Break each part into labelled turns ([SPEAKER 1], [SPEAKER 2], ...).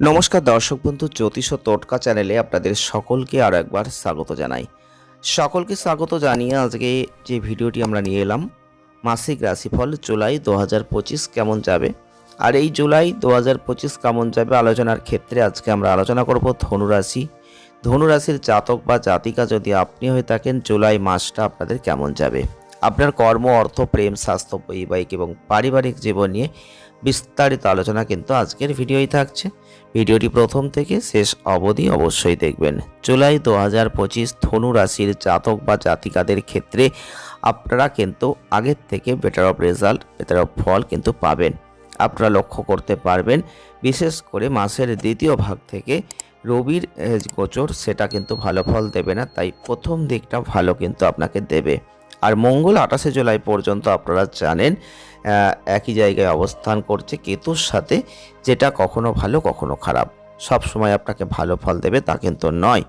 [SPEAKER 1] নমস্কার দর্শক বন্ধু, জ্যোতিষ ও টোটকা চ্যানেলে আপনাদের সকলকে আরও একবার স্বাগত জানাই। সকলকে স্বাগত জানিয়ে আজকে যে ভিডিওটি আমরা নিয়ে এলাম, মাসিক রাশিফল জুলাই দু হাজার পঁচিশ কেমন যাবে? আর এই জুলাই দু হাজার পঁচিশ কেমন যাবে আলোচনার ক্ষেত্রে আজকে আমরা আলোচনা করব ধনুরাশি। ধনুরাশির জাতক বা জাতিকা যদি আপনি হয়ে থাকেন, জুলাই মাসটা আপনাদের কেমন যাবে? আপনার কর্ম, অর্থ, প্রেম, স্বাস্থ্য, বৈবাহিক এবং পারিবারিক জীবন নিয়ে বিস্তারিত আলোচনা কিন্তু আজকের ভিডিওই থাকছে। ভিডিওটি প্রথম থেকে শেষ অবধি অবশ্যই দেখবেন। জুলাই দু হাজার পঁচিশ ধনু রাশির জাতক বা জাতিকাদের ক্ষেত্রে আপনারা কিন্তু আগের থেকে better of result better of ফল কিন্তু পাবেন। আপনারা লক্ষ্য করতে পারবেন, বিশেষ করে মাসের দ্বিতীয় ভাগ থেকে রবির গোচর, সেটা কিন্তু ভালো ফল দেবে না, তাই প্রথম দিকটা ভালো কিন্তু আপনাকে দেবে। আর মঙ্গল আঠাশে জুলাই পর্যন্ত আপনারা জানেন একই জায়গায় অবস্থান করছে কেতুর সাথে, যেটা কখনো ভালো, কখনো খারাপ। সব সময় আপনাকে ভালো ফল দেবে, তা কিন্তু নয়।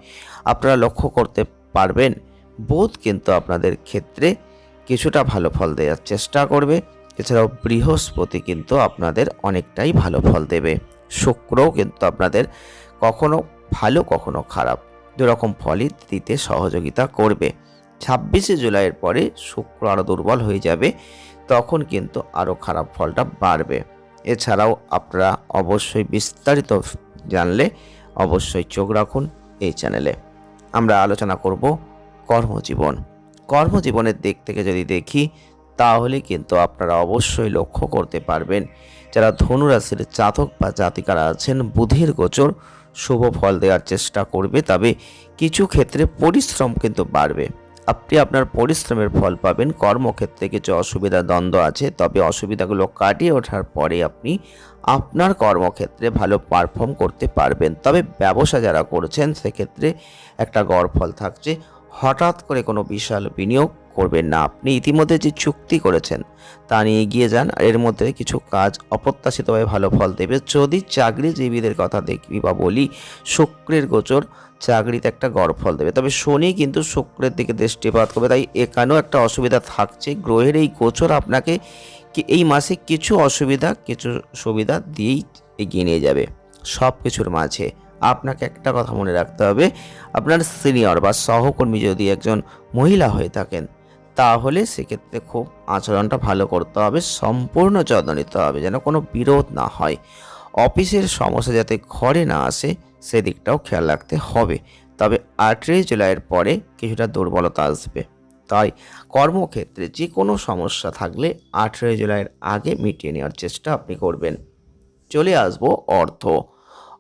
[SPEAKER 1] আপনারা লক্ষ্য করতে পারবেন, বোধ কিন্তু আপনাদের ক্ষেত্রে কিছুটা ভালো ফল দেওয়ার চেষ্টা করবে। এছাড়াও বৃহস্পতি কিন্তু আপনাদের অনেকটাই ভালো ফল দেবে। শুক্রও কিন্তু আপনাদের কখনো ভালো, কখনো খারাপ। দুরকম ফলই দিতে সহযোগিতা করবে। ছাব্বিশে জুলাইয়ের পরে শুক্র আরও দুর্বল হয়ে যাবে, তখন কিন্তু আরও খারাপ ফলটা বাড়বে। এছাড়াও আপনারা অবশ্যই বিস্তারিত জানলে অবশ্যই চোখ রাখুন এই চ্যানেলে। আমরা আলোচনা করব কর্মজীবন। কর্মজীবনের দিক থেকে যদি দেখি, তাহলে কিন্তু আপনারা অবশ্যই লক্ষ্য করতে পারবেন, যারা ধনুরাশির জাতক বা জাতিকারা আছেন, বুধের গোচর শুভ ফল দেওয়ার চেষ্টা করবে, তবে কিছু ক্ষেত্রে পরিশ্রম কিন্তু বাড়বে। আপনি আপনার পরিশ্রমের ফল পাবেন। কর্মক্ষেত্রে কিছু অসুবিধা, দ্বন্দ্ব আছে, তবে অসুবিধাগুলো কাটিয়ে ওঠার পরে আপনি আপনার কর্মক্ষেত্রে ভালো পারফর্ম করতে পারবেন। তবে ব্যবসা যারা করছেন, সেক্ষেত্রে একটা গড় ফল থাকছে। হঠাৎ করে কোনো বিশাল বিনিয়োগ করবেন না। আপনি ইতিমধ্যে যে চুক্তি করেছেন তা নিয়ে এগিয়ে যান আর এর মধ্যে কিছু কাজ অপ্রত্যাশিতভাবে ভালো ফল দেবে। যদি চাকরিজীবীদের কথা দেখবি বা বলি, শুক্রের গোচর চাকরিতে একটা গড় ফল দেবে। তবে শনি কিন্তু শুক্রের দিকে দৃষ্টিপাত করবে, তাই এখানেও একটা অসুবিধা থাকছে। গ্রহের এই গোচর আপনাকে এই মাসে কিছু অসুবিধা, কিছু সুবিধা দিয়েই এগিয়ে নিয়ে যাবে সব কিছুর মাঝে। আপনাকে একটা কথা মনে রাখতে হবে, আপনার সিনিয়র বা সহকর্মী যদি একজন মহিলা হয়ে থাকেন তাহলে সেক্ষেত্রে খুব আচরণটা ভালো করতে হবে, সম্পূর্ণ যত্ন নিতে হবে যেন কোনো বিরোধ না হয়। অফিসের সমস্যা যাতে ঘরে না আসে সেদিকটাও খেয়াল রাখতে হবে। তবে আঠেরোই জুলাইয়ের পরে কিছুটা দুর্বলতা আসবে। তাই কর্মক্ষেত্রে যে কোনো সমস্যা থাকলে আঠেরোই জুলাইয়ের আগে মিটিয়ে নেওয়ার চেষ্টা আপনি করবেন। চলে আসব অর্থ।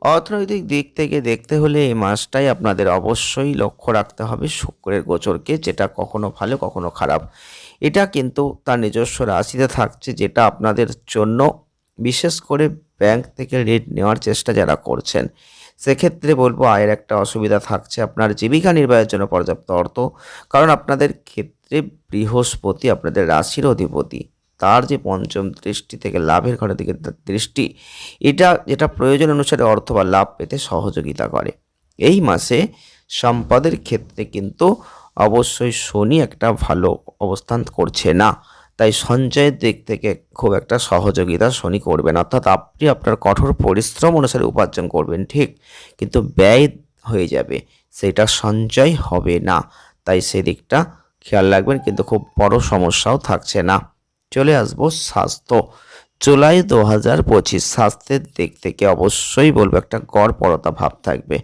[SPEAKER 1] অর্থনৈতিক দিক থেকে দেখতে হলে এই মাসটাই আপনাদের অবশ্যই লক্ষ্য রাখতে হবে শুক্রের গোচরকে, যেটা কখনো ভালো, কখনো খারাপ। এটা কিন্তু তার নিজস্ব রাশিতে থাকছে, যেটা আপনাদের জন্য বিশেষ করে ব্যাংক থেকে ঋণ নেওয়ার চেষ্টা যারা করছেন। সেক্ষেত্রে বলব আয়ের একটা অসুবিধা থাকছে আপনার জীবিকা নির্বাহের জন্য পর্যাপ্ত অর্থ, কারণ আপনাদের ক্ষেত্রে বৃহস্পতি আপনাদের রাশির অধিপতি। তার যে পঞ্চম দৃষ্টি থেকে লাভের ঘরের দিকে দৃষ্টি, এটা যেটা প্রয়োজন অনুসারে অর্থ বা লাভ পেতে সহযোগিতা করে। এই মাসে সম্পদের ক্ষেত্রে কিন্তু অবশ্যই শনি একটা ভালো অবস্থান করছে না। তাই সঞ্চয়ের দিক থেকে খুব একটা সহযোগিতা শনি করবেন অর্থাৎ আপনি আপনার কঠোর পরিশ্রম অনুসারে উপার্জন করবেন, ঠিক? কিন্তু ব্যয় হয়ে যাবে, সেটা সঞ্চয় হবে না। তাই সেদিকটা খেয়াল রাখবেন, কিন্তু খুব বড় সমস্যাও থাকছে না। চলে আসব স্বাস্থ্য। জুলাই দু হাজার পঁচিশ, স্বাস্থ্যের দিক থেকে অবশ্যই বলব একটা গড়পরতা ভাব থাকবে।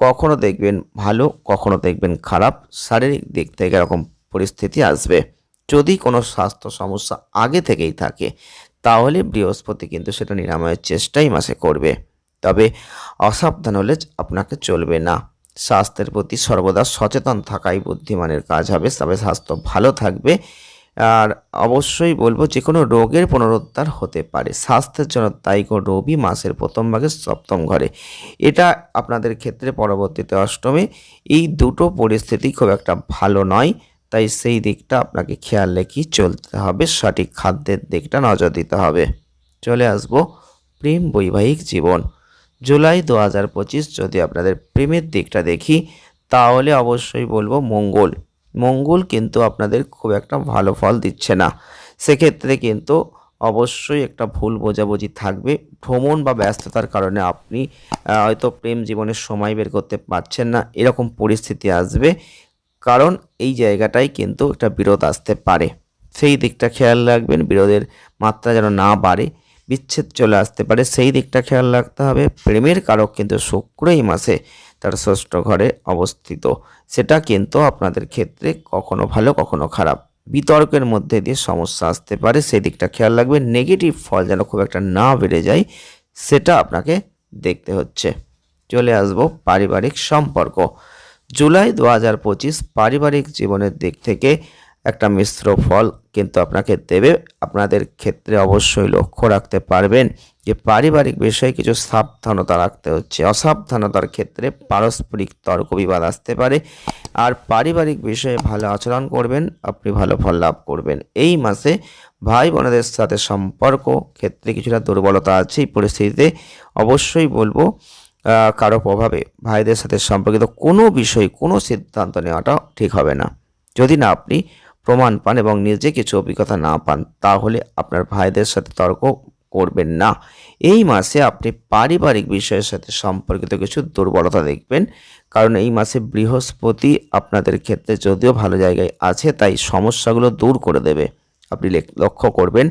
[SPEAKER 1] কখনো দেখবেন ভালো, কখনো দেখবেন খারাপ, শারীরিক দিক থেকে এরকম পরিস্থিতি আসবে। যদি কোনো স্বাস্থ্য সমস্যা আগে থেকেই থাকে, তাহলে বৃহস্পতি কিন্তু সেটা নিরাময়ের চেষ্টাই মাসে করবে। তবে অসাবধান হলে আপনাকে চলবে না। স্বাস্থ্যের প্রতি সর্বদা সচেতন থাকাই বুদ্ধিমানের কাজ হবে। তবে স্বাস্থ্য ভালো থাকবে। আর অবশ্যই বলব যে কোনো রোগের পুনরুদ্ধার হতে পারে। স্বাস্থ্যের জন্য তাই রবি মাসের প্রথম ভাগে সপ্তম ঘরে। এটা আপনাদের ক্ষেত্রে পরবর্তীতে অষ্টমে। এই দুটো পরিস্থিতি খুব একটা ভালো নয়, তাই সেই দিকটা আপনাকে খেয়াল রেখেই চলতে হবে। সঠিক খাদ্যের দিকটা নজর দিতে হবে। চলে আসব প্রেম বৈবাহিক জীবন। জুলাই দু হাজার পঁচিশ যদি আপনাদের প্রেমের দিকটা দেখি, তাহলে অবশ্যই বলব মঙ্গল। মঙ্গল কিন্তু আপনাদের খুব একটা ভালো ফল দিচ্ছে না। সেক্ষেত্রে কিন্তু অবশ্যই একটা ভুল বোঝাবুঝি থাকবে। ভ্রমণ বা ব্যস্ততার কারণে আপনি হয়তো প্রেম জীবনের সময় বের করতে পারছেন না, এরকম পরিস্থিতি আসবে। কারণ এই জায়গাটাই কিন্তু একটা বিরোধ আসতে পারে। সেই দিকটা খেয়াল রাখবেন, বিরোধের মাত্রা যেন না বাড়ে, বিচ্ছেদ চলে আসতে পারে। সেই দিকটা খেয়াল রাখতে হবে। প্রেমের কারক কিন্তু শুক্র এই মাসে তার ষষ্ঠ ঘরে অবস্থিত। সেটা কিন্তু আপনাদের ক্ষেত্রে কখনো ভালো, কখনো খারাপ। বিতর্কের মধ্যে দিয়ে সমস্যা আসতে পারে, সেদিকটা খেয়াল রাখবেন। নেগেটিভ ফল যেন খুব একটা না বেড়ে যায়, সেটা আপনাকে দেখতে হচ্ছে। চলে আসব পারিবারিক সম্পর্ক। জুলাই দু হাজার পঁচিশ পারিবারিক জীবনের দিক থেকে একটা মিশ্র ফল কিন্তু আপনাকে দেবে। আপনাদের ক্ষেত্রে অবশ্যই লক্ষ্য রাখতে পারবেন যে পারিবারিক বিষয়ে কিছু সাবধানতা রাখতে হচ্ছে। অসাবধানতার ক্ষেত্রে পারস্পরিক তর্ক বিবাদ আসতে পারে আর পারিবারিক বিষয়ে ভালো আচরণ করবেন, আপনি ভালো ফল লাভ করবেন। এই মাসে ভাই বোনেদের সাথে সম্পর্ক ক্ষেত্রে কিছুটা দুর্বলতা আছে এই পরিস্থিতিতে। অবশ্যই বলব কারও প্রভাবে ভাইদের সাথে সম্পর্কিত কোনো বিষয় কোনো সিদ্ধান্ত নেওয়াটা ঠিক হবে না। যদি না আপনি প্রমাণ পান এবং নিজে কিছু অভিজ্ঞতা না পান, তাহলে আপনার ভাইদের সাথে তর্ক করবেন না। এই মাসে আপনি পারিবারিক বিষয়ের সাথে সম্পর্কিত কিছু দুর্বলতা দেখবেন, কারণ এই মাসে বৃহস্পতি আপনাদের ক্ষেত্রে যদিও ভালো জায়গায় আছে, তাই সমস্যাগুলো দূর করে দেবে। আপনি লক্ষ্য করবেন,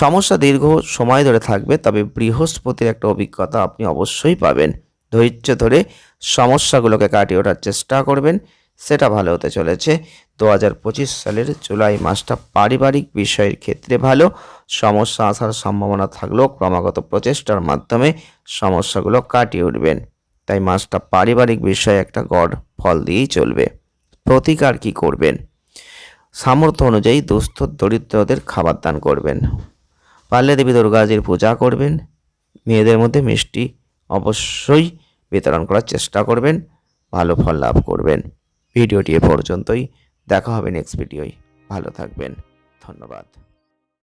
[SPEAKER 1] সমস্যা দীর্ঘ সময় ধরে থাকবে, তবে বৃহস্পতির একটা অভিজ্ঞতা আপনি অবশ্যই পাবেন। ধৈর্য ধরে সমস্যাগুলোকে কাটিয়ে ওঠার চেষ্টা করবেন সেটা ভালো হতে চলেছে। দু হাজার পঁচিশ সালের জুলাই মাসটা পারিবারিক বিষয়ের ক্ষেত্রে ভালো। সমস্যা আসার সম্ভাবনা থাকলেও ক্রমাগত প্রচেষ্টার মাধ্যমে সমস্যাগুলো কাটিয়ে উঠবেন। তাই মাসটা পারিবারিক বিষয়ে একটা গড় ফল দিয়েই চলবে। প্রতিকার কি করবেন? সামর্থ্য অনুযায়ী দুস্থ দরিদ্রদের খাবার দান করবেন। পারলে দেবী দুর্গাজির পূজা করবেন। মেয়েদের মধ্যে মিষ্টি অবশ্যই বিতরণ করার চেষ্টা করবেন। ভালো ফল লাভ করবেন। ভিডিওটি এ পর্যন্তই। দেখা হবে নেক্সট ভিডিওয়। ভালো থাকবেন। ধন্যবাদ।